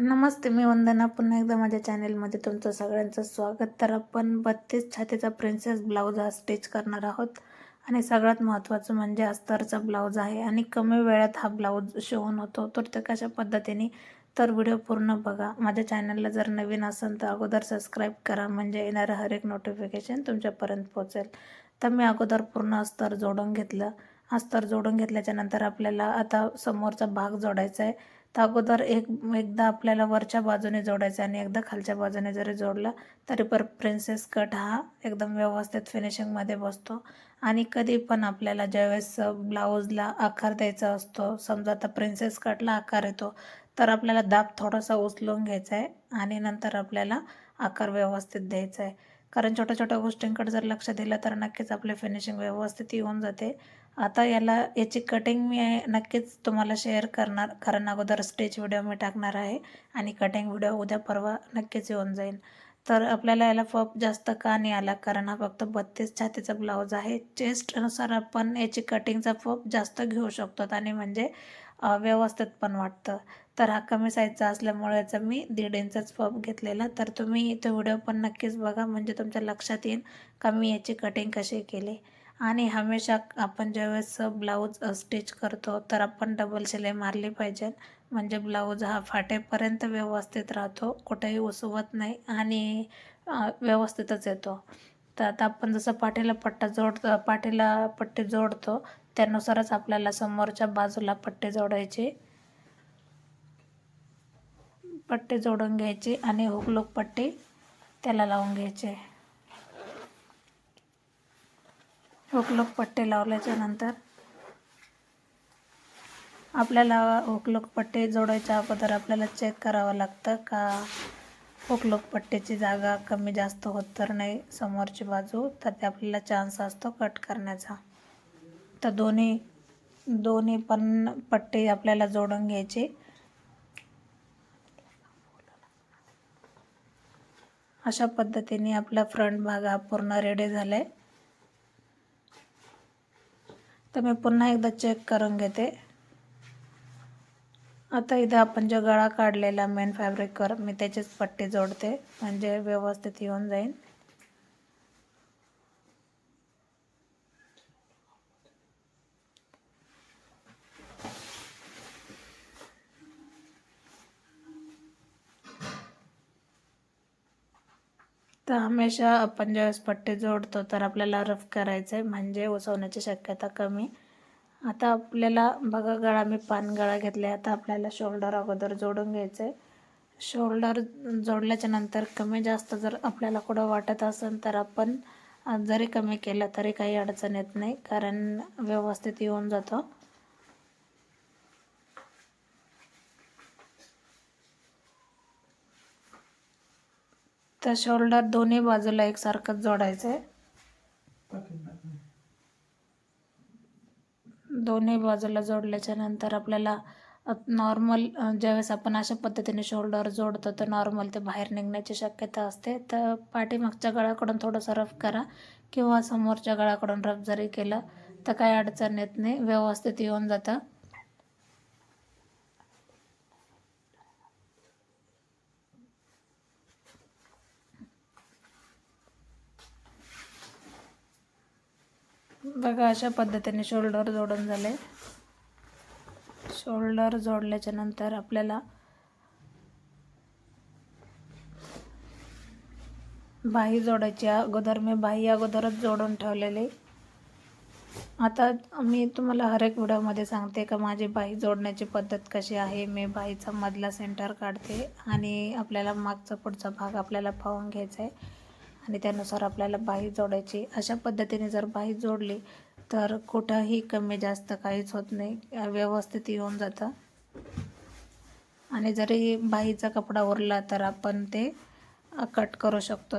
नमस्ते मी वंदना. पुन्हा एकदा माझ्या चॅनेलमध्ये तुमचं सगळ्यांचं स्वागत. तर आपण बत्तीस छातीचा प्रिन्सेस ब्लाऊज हा स्टिच करणार आहोत. आणि सगळ्यात महत्त्वाचं म्हणजे अस्तरचा ब्लाऊज आहे. आणि कमी वेळात हा ब्लाऊज शिवून होतो. तर ते कशा पद्धतीने? तर व्हिडिओ पूर्ण बघा. माझ्या चॅनलला जर नवीन असेल तर अगोदर सबस्क्राईब करा. म्हणजे येणारं हर एक नोटिफिकेशन तुमच्यापर्यंत पोहोचेल. तर मी अगोदर पूर्ण अस्तर जोडून घेतलं. अस्तर जोडून घेतल्याच्यानंतर आपल्याला आता समोरचा भाग जोडायचा आहे. तर अगोदर एक एकदा आपल्याला वरच्या बाजूने जोडायचं आणि एकदा खालच्या बाजूने जरी जोडला तरी पर प्रिन्सेस कट हा एकदम व्यवस्थित फिनिशिंगमध्ये बसतो. आणि कधी पण आपल्याला ज्यावेळेस ब्लाऊजला आकार द्यायचा असतो समजा आता प्रिन्सेस कटला आकार येतो तर आपल्याला दाब थोडासा उचलून घ्यायचा आहे आणि नंतर आपल्याला आकार व्यवस्थित द्यायचा आहे. कारण छोट्या छोट्या गोष्टींकडे जर लक्ष दिलं तर नक्कीच आपले फिनिशिंग व्यवस्थित येऊन जाते. आता याला याची कटिंग मी नक्कीच तुम्हाला शेअर करणार कारण अगोदर स्टेच व्हिडिओ मी टाकणार आहे आणि कटिंग व्हिडिओ उद्या परवा नक्कीच येऊन जाईल. तर आपल्याला याला फप जास्त का नाही आला कारण हा फक्त बत्तीस छातीचा ब्लाऊज आहे. चेस्टनुसार आपण याची कटिंगचा फप जास्त घेऊ शकतो आणि म्हणजे व्यवस्थित पण वाटतं. तर हा कमी साईजचा असल्यामुळे याचा मी दीड इंचाच पप घेतलेला. तर तुम्ही तो व्हिडिओ पण नक्कीच बघा म्हणजे तुमच्या लक्षात येईल का मी याची कटिंग कशी केली. आणि हमेशा आपण ज्यावेळेस ब्लाऊज स्टिच करतो तर आपण डबल शिलाई मारली पाहिजे. म्हणजे ब्लाऊज हा फाटेपर्यंत व्यवस्थित राहतो कुठेही उसवत नाही आणि व्यवस्थितच येतो. तर आता आपण जसं पाठीला पट्टा जोड पाठीला पट्टी जोडतो त्यानुसारच आपल्याला समोरच्या बाजूला पट्टी जोडायची. पट्टी जोडून घ्यायची आणि हुकलूक पट्टी त्याला लावून घ्यायची. ओकलोक पट्टे लावल्याच्या नंतर आपल्याला ओकलोक पट्टे जोडायच्या अगोदर आपल्याला चेक करावं लागतं का हुकलूक पट्टेची जागा कमी जास्त होत तर नाही समोरची बाजू तर ते आपल्याला चान्स असतो कट करण्याचा. तर दोन्ही दोन्ही पण पट्टे आपल्याला जोडून घ्यायचे. अशा पद्धतीने आपला फ्रंट भाग हा पूर्ण रेडी झाला आहे तर मी पुन्हा एकदा चेक करून घेते. आता इथे आपण जो गळा काढलेला मेन फॅब्रिकवर मी त्याचीच पट्टी जोडते. म्हणजे व्यवस्थित येऊन जाईल तर हमेशा आपण ज्यावेळेस पट्टी जोडतो तर आपल्याला रफ करायचं आहे म्हणजे उसवण्याची शक्यता कमी. आता आपल्याला बघा गळा मी पान गळा घेतला आहे आता आपल्याला शोल्डर अगोदर जोडून घ्यायचं आहे शोल्डर जोडल्याच्या नंतर कमी जास्त जर आपल्याला कुठं वाटत असेल तर आपण जरी कमी केलं तरी काही अडचण येत नाही. कारण व्यवस्थित येऊन जातो. तर शोल्डर दोन्ही बाजूला एकसारखंच जोडायचं आहे दोन्ही बाजूला जोडल्याच्या नंतर आपल्याला नॉर्मल ज्यावेळेस आपण अशा पद्धतीने शोल्डर जोडतो तर नॉर्मल ते बाहेर निघण्याची शक्यता असते. तर पाठीमागच्या गळ्याकडून थोडंसं रफ करा किंवा समोरच्या गळ्याकडून रफ जरी केलं तर काही अडचण येत नाही. व्यवस्थित येऊन जातं. बघा अशा पद्धतीने शोल्डर जोडून झाले. शोल्डर जोडल्याच्या नंतर आपल्याला बाही जोडायची अगोदर मी बाही अगोदरच जोडून ठेवलेली. आता मी तुम्हाला हर एक व्हिडिओमध्ये सांगते का माझी बाही जोडण्याची पद्धत कशी आहे. मी बाहीचा मधला सेंटर काढते आणि आपल्याला मागचा पुढचा भाग आपल्याला पाहून घ्यायचा आहे. आणि त्यानुसार आपल्याला बाही जोडायची. अशा पद्धतीने जर बाही जोडली तर कुठंही कमी जास्त काहीच होत नाही. व्यवस्थित येऊन जातं. आणि जरी बाहीचा कपडा उरला तर आपण ते कट करू शकतो.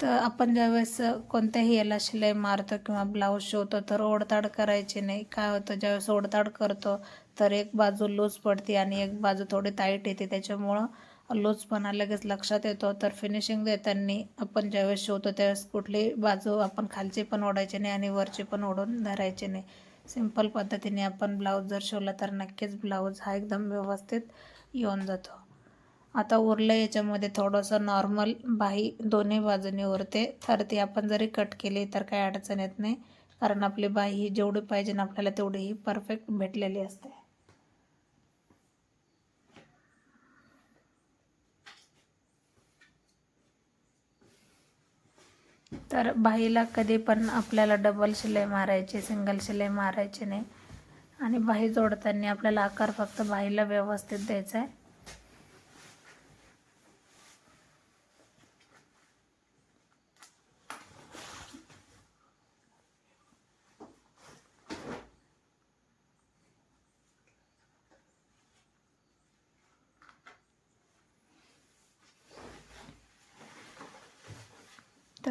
तर आपण ज्यावेळेस कोणत्याही याला शिलाई मारतो किंवा ब्लाऊज शिवतो तर ओढताड करायची नाही. काय होतं ज्यावेळेस ओढताड करतो तर एक बाजू लूज पडते आणि एक बाजू थोडी टाईट येते. त्याच्यामुळं लूजपणा लगेच लक्षात येतो. तर फिनिशिंग देताना आपण ज्यावेळेस शिवतो त्यावेळेस कुठली बाजू आपण खालची पण ओढायची नाही आणि वरची पण ओढून धरायची नाही. सिंपल पद्धतीने आपण ब्लाऊज जर शिवला तर नक्कीच ब्लाऊज हा एकदम व्यवस्थित येऊन जातो. आता उरलं याच्यामध्ये थोडंसं नॉर्मल बाही दोन्ही बाजूनी उरते. तर ती आपण जरी कट केली तर काही अडचण येत नाही. कारण आपली बाई ही जेवढी पाहिजे ना आपल्याला तेवढी ही परफेक्ट भेटलेली असते. तर बाहीला कधी पण आपल्याला डबल शिलाई मारायची सिंगल शिलाई मारायची नाही. आणि बाही जोडताना आपल्याला आकार फक्त बाहीला व्यवस्थित द्यायचा आहे.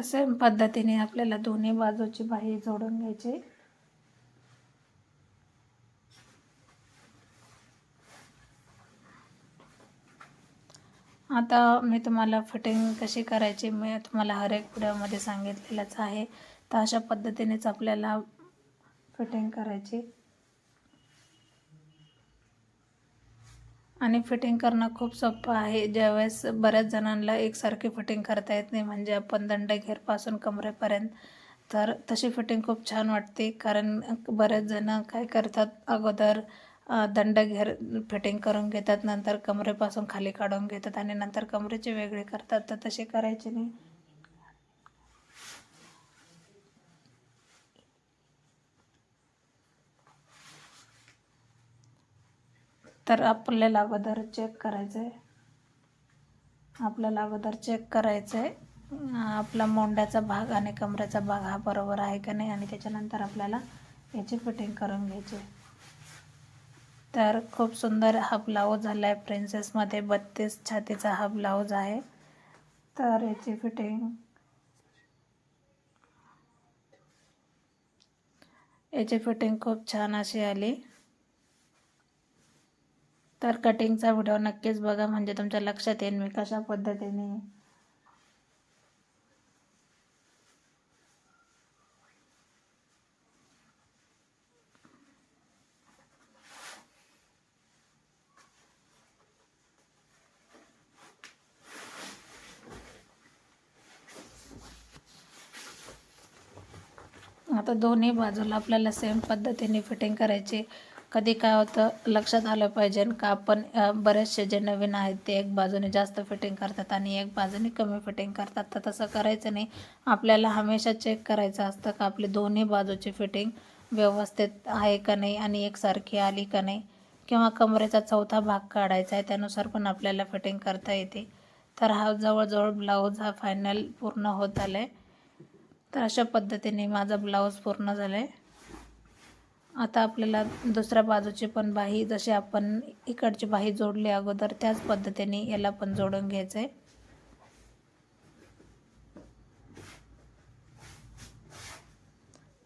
तसे पद्धतीने आपल्याला दोन्ही बाजूची बाही जोडून घ्यायची. आता मी तुम्हाला फिटिंग कशी करायची मी तुम्हाला हर एक व्हिडिओमध्ये सांगितलेलंच आहे. तर अशा पद्धतीनेच आपल्याला फिटिंग करायची. आणि फिटिंग करणं खूप सोपं आहे. ज्यावेळेस बऱ्याच जणांना एकसारखी फिटिंग करता येत नाही म्हणजे आपण दंडघेरपासून कमरेपर्यंत तर तशी फिटिंग खूप छान वाटते. कारण बरेच जण काय करतात अगोदर दंडघेर फिटिंग करून घेतात नंतर कमरेपासून खाली काढून घेतात आणि नंतर कमरेचे वेगळे करतात. तर तसे करायचे नाही. तर आपल्याला अगोदर चेक करायचं आहे आपल्याला अगोदर चेक करायचं आहे आपला मोंड्याचा भाग आणि कमरेचा भाग हा बरोबर आहे का नाही आणि त्याच्यानंतर आपल्याला याची फिटिंग करून घ्यायची. तर खूप सुंदर हा ब्लाऊज झाला आहे प्रिन्सेसमध्ये बत्तीस छातीचा हा ब्लाऊज आहे. तर याची फिटिंग याची फिटिंग खूप छान अशी आली. तर कटिंगचा व्हिडिओ नक्कीच बघा. म्हणजे तुमच्या लक्षात येईल मी कशा पद्धतीने. आता दोन्ही बाजूला आपल्याला सेम पद्धतीने फिटिंग करायची. कधी काय होतं लक्षात आलं पाहिजे का आपण बरेचसे जे नवीन आहेत ते एक बाजूने जास्त फिटिंग करतात आणि एक बाजूने कमी फिटिंग करतात. तर तसं करायचं नाही. आपल्याला हमेशा चेक करायचं असतं का आपली दोन्ही बाजूची फिटिंग व्यवस्थित आहे का नाही आणि एकसारखी आली का नाही. किंवा कमरेचा चौथा भाग काढायचा आहे त्यानुसार पण आपल्याला फिटिंग करता येते. तर हा जवळजवळ ब्लाऊज हा फायनल पूर्ण होत आला आहे तर अशा पद्धतीने माझा ब्लाऊज पूर्ण झाला आहे आता आपल्याला दुसऱ्या बाजूची पण बाही जशी आपण इकडची बाही जोडली अगोदर त्याच पद्धतीने याला पण जोडून घ्यायचं आहे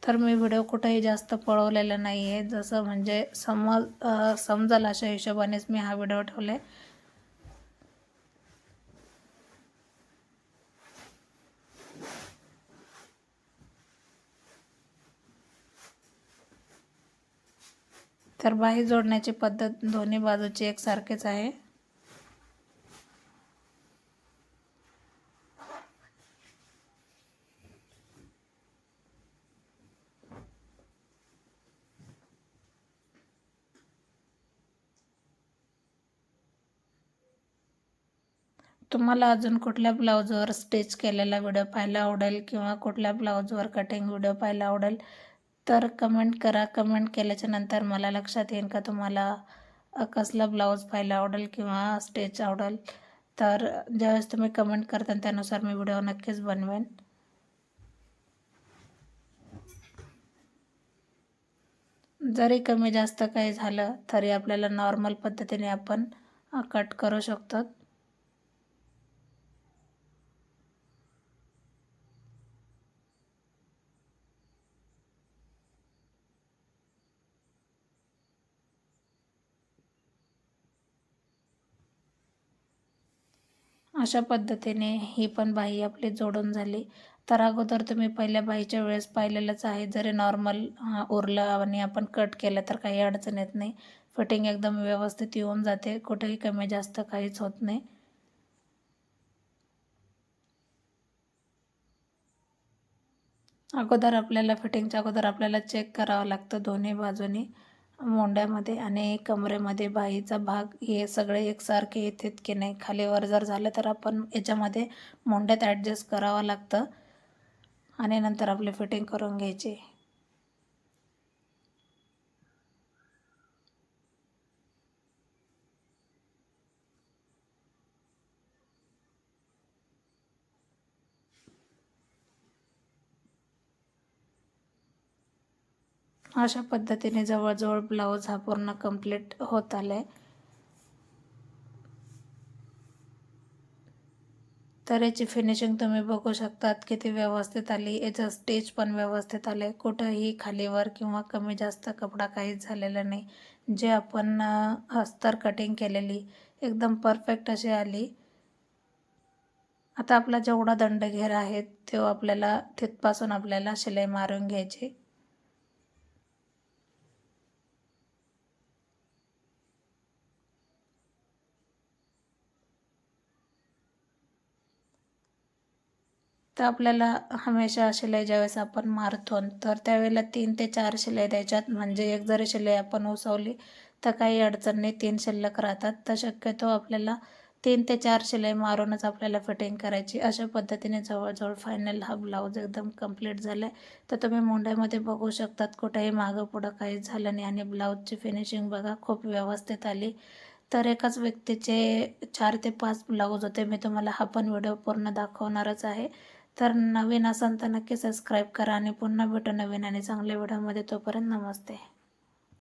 तर मी व्हिडिओ कुठेही जास्त पळवलेला नाही आहे जसं म्हणजे समज समजाल अशा हिशोबानेच मी हा व्हिडिओ ठेवला आहे तर बाही जोडण्याची पद्धत दोन्ही बाजूची एकसारखेच आहे. तुम्हाला अजून कुठल्या ब्लाऊजवर स्टिच केलेला व्हिडिओ पाहायला आवडेल किंवा कुठल्या ब्लाऊजवर कटिंग व्हिडिओ पाहायला आवडेल तर कमेंट करा. कमेंट केल्याच्यानंतर मला लक्षात येईल का तुम्हाला कसला ब्लाऊज पाहायला आवडेल किंवा स्टेच आवडेल. तर ज्यावेळेस तुम्ही कमेंट करता त्यानुसार मी व्हिडिओ नक्कीच बनवेन. जरी कमी जास्त काही झालं तरी आपल्याला नॉर्मल पद्धतीने आपण कट करू शकतो. अशा पद्धतीने ही पण बाही आपली जोडून झाली. तर अगोदर तुम्ही पहिल्या बाईच्या वेळेस पाहिलेलंच आहे. जरी नॉर्मल उरलं आणि आपण कट केलं तर काही अडचण येत नाही. फिटिंग एकदम व्यवस्थित येऊन जाते. कुठेही कमी जास्त काहीच होत नाही. अगोदर आपल्याला फिटिंगच्या अगोदर आपल्याला चेक करावं लागतं दोन्ही बाजूनी. मोंड्यामध्ये आणि कमरेमध्ये बाईचा भाग हे सगळे एकसारखे येतात की नाही? खालीवर जर झालं तर आपण याच्यामध्ये मोंड्यात ॲडजस्ट करावं लागतं. आणि नंतर आपली फिटिंग करून घ्यायची. अशा पद्धतीने जवळजवळ ब्लाऊज हा पूर्ण कंप्लीट होत आला आहे तर याची फिनिशिंग तुम्ही बघू शकतात किती व्यवस्थित आली. याचं स्टेज पण व्यवस्थित आले कुठंही खालीवर किंवा कमी जास्त कपडा काहीच झालेला नाही. जे आपण अस्तर कटिंग केलेली एकदम परफेक्ट अशी आली. आता आपला जेवढा दंडघेर आहे तो आपल्याला तिथपासून आपल्याला शिलाई मारून घ्यायची. तर आपल्याला हमेशा शिलाई ज्यावेळेस आपण मारतो तर त्यावेळेला तीन ते चार शिलाई द्यायच्यात. म्हणजे एक जरी शिलाई आपण उसवली तर काही अडचण नाही तीन शिल्लक राहतात. तर शक्यतो आपल्याला तीन ते चार शिलाई मारूनच आपल्याला फिटिंग करायची. अशा पद्धतीने जवळजवळ फायनल हा ब्लाऊज एकदम कंप्लीट झाला आहे तर तुम्ही मुंड्यामध्ये बघू शकतात कुठेही मागं पुढं काहीच झालं नाही. आणि ब्लाऊजची फिनिशिंग बघा खूप व्यवस्थित आली. तर एकाच व्यक्तीचे चार ते पाच ब्लाऊज होते. मी तुम्हाला हा पण व्हिडिओ पूर्ण दाखवणारच आहे. तर नवीन असाल तर नक्की सबस्क्राईब करा आणि पुन्हा भेटू नवीन आणि चांगल्या व्हिडिओमध्ये तोपर्यंत नमस्ते.